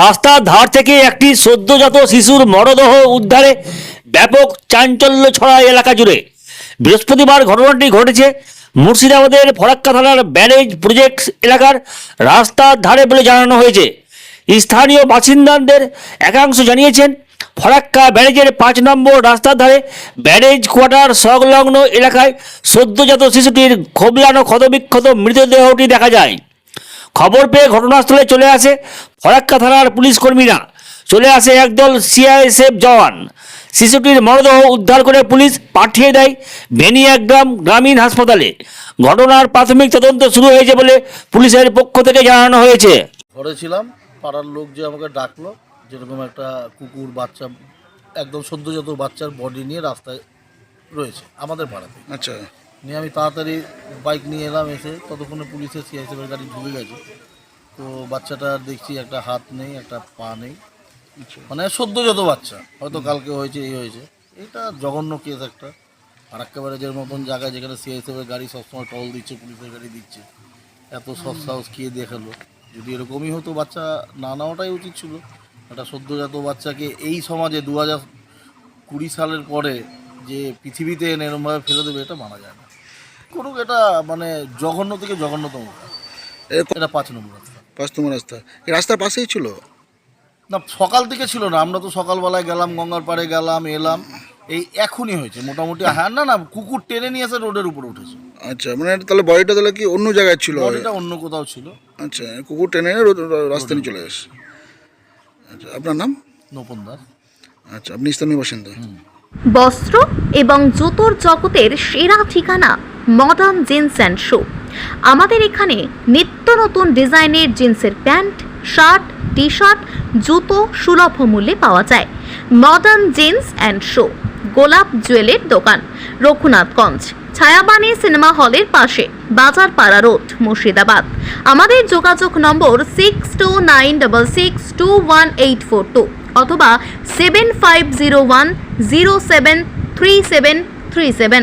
রাস্তার ধার থেকে একটি সদ্যজাত শিশুর মরদেহ উদ্ধারে ব্যাপক চাঞ্চল্য ছড়া এলাকা জুড়ে। বৃহস্পতিবার ঘটনাটি ঘটেছে মুর্শিদাবাদের ফরাক্কা থানার ব্যারেজ প্রজেক্ট এলাকার রাস্তার ধারে বলে জানানো হয়েছে। স্থানীয় বাসিন্দাদের একাংশ জানিয়েছেন, ফরাক্কা ব্যারেজের পাঁচ নম্বর রাস্তার ধারে ব্যারেজ কোয়ার্টার সংলগ্ন এলাকায় সদ্যজাত শিশুটির খোবলানো ক্ষতবিক্ষত মৃতদেহটি দেখা যায়। খবর পেয়ে ঘটনাস্থলে চলে আসে ফরাক্কা থানার পুলিশ কর্মীরা। চলে আসে একদল সিআইএসএফ জওয়ান। শিশুটির মরদেহ উদ্ধার করে পুলিশ পাঠিয়ে দেয় বেনিয়াগ্রাম গ্রামীণ হাসপাতালে। ঘটনার প্রাথমিক তদন্ত শুরু হয়েছে বলে পুলিশের পক্ষ থেকে জানানো হয়েছে। ঘরে ছিলাম পাড়ার লোক যে আমাকে ডাকলো যেরকম একটা কুকুর বাচ্চা একদম সদ্যজাত বাচ্চার বডি নিয়ে রাস্তায় রয়েছে আমাদের পাড়াতে। আচ্ছা। নিয়ে আমি তাড়াতাড়ি বাইক নিয়ে এলাম এসে ততক্ষণে পুলিশের সিআইসিএফের গাড়ি ঢুকে গেছে। তো বাচ্চাটার দেখছি একটা হাত নেই একটা পা নেই। মানে সদ্যজাত বাচ্চা হয়তো কালকে হয়েছে এই হয়েছে। এটা জঘন্য কেস একটা। আর একেবারে যে মতন জায়গায় যেখানে সিআইসিএফের গাড়ি সবসময় টল দিচ্ছে পুলিশের গাড়ি দিচ্ছে। এত সৎ সাহস খেয়ে দেখাল? যদি এরকমই হতো বাচ্চা না নেওয়াটাই উচিত ছিল। একটা সদ্যজাত বাচ্চাকে এই সমাজে দু হাজার কুড়ি সালের পরে যে পৃথিবীতে এনে এরমভাবে ফেলে দেবে এটা মানা যায় না। করুক এটা মানে জঘন্য থেকে জঘন্যতম। এটা পাঁচ নম্বর রাস্তা। পাঁচ নম্বর রাস্তা। এই রাস্তার পাশেই ছিল? না সকাল থেকে ছিল না আমরা তো সকালবেলায় গেলাম গঙ্গার পাড়ে গেলাম এলাম। এই এখনই হয়েছে মোটামুটি হ্যাঁ না না কুকুর টেনে নিয়ে এসে রোডের উপরে উঠেছে। আচ্ছা মানে তাহলে বডিটা তাহলে কি অন্য জায়গায় ছিল? বডিটা অন্য কোথাও ছিল। আচ্ছা কুকুর টেনে রাস্তা নিয়ে চলে আসে আচ্ছা আপনার নাম? নপন দাস। আচ্ছা আপনি স্থানীয় বাসিন্দা? বস্ত্র এবং জুতোর জগতের সেরা ঠিকানা মডার্ন জিন্স অ্যান্ড শো আমাদের এখানে নিত্য নতুন ডিজাইনের জিন্সের প্যান্ট, শার্ট টি শার্ট জুতো সুলভ মূল্যে পাওয়া যায়। মডার্ন জিন্স অ্যান্ড শো গোলাপ জুয়েলের দোকান, রঘুনাথগঞ্জ, ছায়াবাণী সিনেমা হলের পাশে বাজার পাড়া রোড মুর্শিদাবাদ। আমাদের যোগাযোগ number six two nine double six two one eight four two অথবা seven five zero one zero seven three seven three seven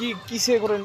কি কিসে করে